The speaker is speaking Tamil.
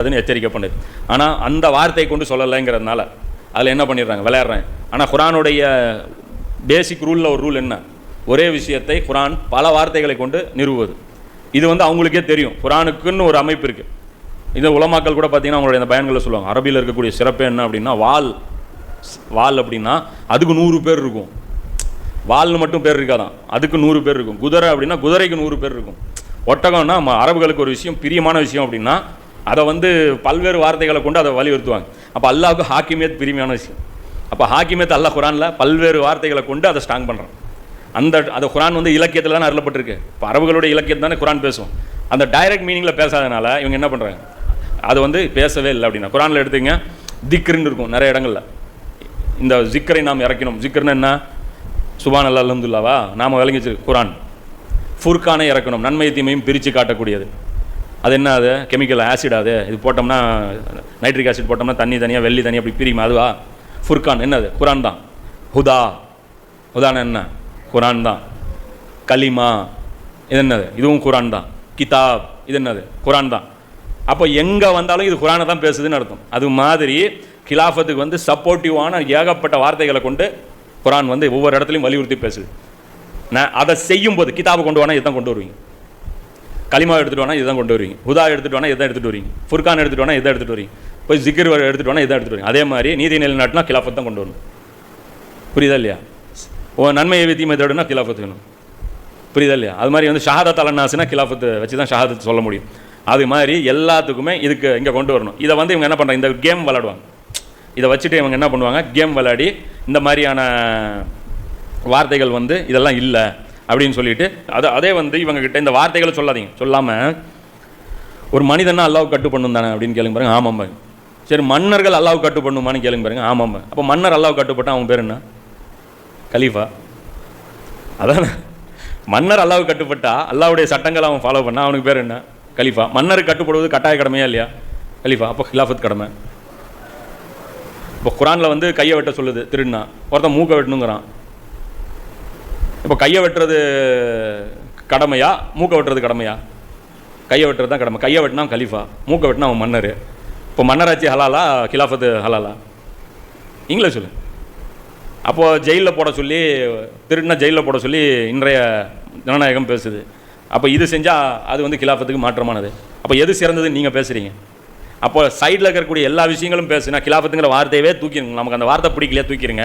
அதுன்னு எச்சரிக்கை பண்ணுது ஆனால் அந்த வார்த்தையை கொண்டு சொல்லலைங்கிறதுனால அதில் என்ன பண்ணிடுறாங்க? விளையாடுறாங்க. ஆனால் குரானுடைய பேசிக் ரூலில் ஒரு ரூல் என்ன? ஒரே விஷயத்தை குரான் பல வார்த்தைகளை கொண்டு நிறுவுவது. இது வந்து அவங்களுக்கே தெரியும். குரானுக்குன்னு ஒரு அமைப்பு இருக்குது இந்த உலமாக்கள் கூட பார்த்தீங்கன்னா அவங்களுடைய அந்த பயன்களை சொல்லுவாங்க. அரபியில் இருக்கக்கூடிய சிறப்பு என்ன அப்படின்னா வால் வால் அப்படின்னா அதுக்கு நூறு பேர் இருக்கும். வால்னு மட்டும் பேர் இருக்காதான். அதுக்கு நூறு பேர் இருக்கும். குதிரை அப்படின்னா குதிரைக்கு நூறு பேர் இருக்கும். ஒட்டகம்னா அரபுகளுக்கு ஒரு விஷயம் பிரியமான விஷயம் அப்படின்னா அதை வந்து பல்வேறு வார்த்தைகளை கொண்டு அதை வலியுறுத்துவாங்க. அப்போ அல்லாவுக்கு ஹாக்கிமேத் பிரிமையான விஷயம். அப்போ ஹாக்கிமேத் அல்லாஹ் குரானில் பல்வேறு வார்த்தைகளை கொண்டு அதை ஸ்ட்ராங் பண்ணுறான் அந்த அந்த குரான் வந்து இலக்கியத்தில் தானே அருளப்பட்டிருக்கு. இப்போ அரபுகளுடைய இலக்கியத்தை தானே குரான் பேசும். அந்த டைரக்ட் மீனிங்கில் பேசாதனால இவங்க என்ன பண்ணுறாங்க அது வந்து பேசவே இல்லை அப்படின்னா. குரானில் எடுத்தீங்க திக்ருன்னு இருக்கும் நிறைய இடங்களில். இந்த ஜிக்கரை நாம் இறக்கணும் ஜிக்கர்னு என்ன? சுபான் அல்லா அலமதுல்லாவா நாம் விளங்கிச்சு குரான். ஃபுர்கானை இறக்கணும். நன்மை தீமையும் பிரித்து காட்டக்கூடியது. அது என்ன அது? கெமிக்கல் ஆசிட் அது. இது போட்டோம்னா நைட்ரிக் ஆசிட் போட்டோம்னா தண்ணி தனியாக வெள்ளி தனியாக அப்படி பிரியுமா? அதுவா? ஃபுர்கான் என்னது? குரான் தான். ஹுதா ஹுதான என்ன? குரான் தான். கலிமா இது என்னது? இதுவும் குரான் தான். கிதாப் இது என்னது? குரான் தான். அப்போ எங்கே வந்தாலும் இது குரானை தான் பேசுதுன்னு அர்த்தம். அது மாதிரி கிலாஃபத்துக்கு வந்து சப்போர்ட்டிவான ஏகப்பட்ட வார்த்தைகளை கொண்டு குரான் வந்து ஒவ்வொரு இடத்துலையும் வலியுறுத்தி பேசுது. நான் அதை செய்யும்போது கிதாபை கொண்டு வேணா இதான் கொண்டு வருவீங்க. களிமா எடுத்துட்டு வேணா இதான் கொண்டு வருவீங்க. ஹுதா எடுத்துகிட்டு வேணா இதான் எடுத்துகிட்டு வரீங்க ஃபுர்கான் எடுத்துகிட்டு வேணா இதான் எடுத்துகிட்டு வரீங்க போய் ஜிக்கர் எடுத்துட்டு வேணா இதான் எடுத்துகிட்டு வரீங்க அதே மாதிரி நீதி நிலைநாட்டினா கிலாஃபத் தான் கொண்டு வரணும். புரியுதா இல்லையா? ஓ நன்மையை தீமை தேடுனா கிலாஃபத் வேணும். புரியுதா இல்லையா? அது மாதிரி வந்து ஷஹாதத் அலன்னாசுனா கிலாஃபத்து வச்சு தான் ஷஹாதத் சொல்ல முடியும். அது மாதிரி எல்லாத்துக்குமே இதுக்கு இங்கே கொண்டு வரணும். இதை வந்து இவங்க என்ன பண்ணுறாங்க இந்த கேம் விளாடுவாங்க இதை வச்சுட்டு இவங்க என்ன பண்ணுவாங்க? கேம் விளையாடி இந்த மாதிரியான வார்த்தைகள் வந்து இதெல்லாம் இல்லை. அப்படின்னு சொல்லிட்டு அது அதே வந்து இவங்க கிட்ட இந்த வார்த்தைகளை சொல்லாதீங்க. சொல்லாமல் ஒரு மனிதனா அல்லாவுக்கு கட்டு பண்ணும் தானே அப்படின்னு கேளுங்க பாருங்க. ஆமாம் பாருங்க. சரி மன்னர்கள் அல்லாவுக்கு கட்டு பண்ணுமான்னு கேளுங்க பாருங்க. ஆமாம் அப்போ மன்னர் அல்லாவுக்கு கட்டுப்பட்டால் அவன் பேர் என்ன? கலீஃபா. அதான் மன்னர் அல்லாவுக்கு கட்டுப்பட்டா அல்லாவுடைய சட்டங்களை அவன் ஃபாலோ பண்ணால் அவனுக்கு பேர் என்ன? கலீஃபா. மன்னருக்கு கட்டுப்படுவது கட்டாய கடமையா இல்லையா? கலீஃபா. அப்போ ஹிலாஃபத் கடமை. இப்போ குரானில் வந்து கையை வெட்ட சொல்லுது திருடினா. ஒருத்தன் மூக்கை வெட்டணுங்கிறான். இப்போ கையை வெட்டுறது கடமையா? மூக்கை வெட்டுறது கடமையா? கையை வெட்டுறது தான் கடமை. கையை வெட்டினா கலீஃபா மூக்கை வெட்டினா அவன் மன்னர். இப்போ மன்னராட்சி ஹலாலா கிலாஃபத்து ஹலாலா? இங்கிலீஷ் சொல்லு. அப்போது ஜெயிலில் போட சொல்லி திருடினா ஜெயிலில் போட சொல்லி இன்றைய ஜனநாயகம் பேசுது. அப்போ இது செஞ்சால் அது வந்து கிலாஃபத்துக்கு மாற்றமானது. அப்போ எது சிறந்ததுன்னு நீங்கள் பேசுகிறீங்க அப்போ சைடில் இருக்கக்கூடிய எல்லா விஷயங்களும் பேசுனா கிலாஃபத்துங்கிற வார்த்தையவே தூக்கிடுங்க நமக்கு அந்த வார்த்தை பிடிக்கலையே தூக்கிடுங்க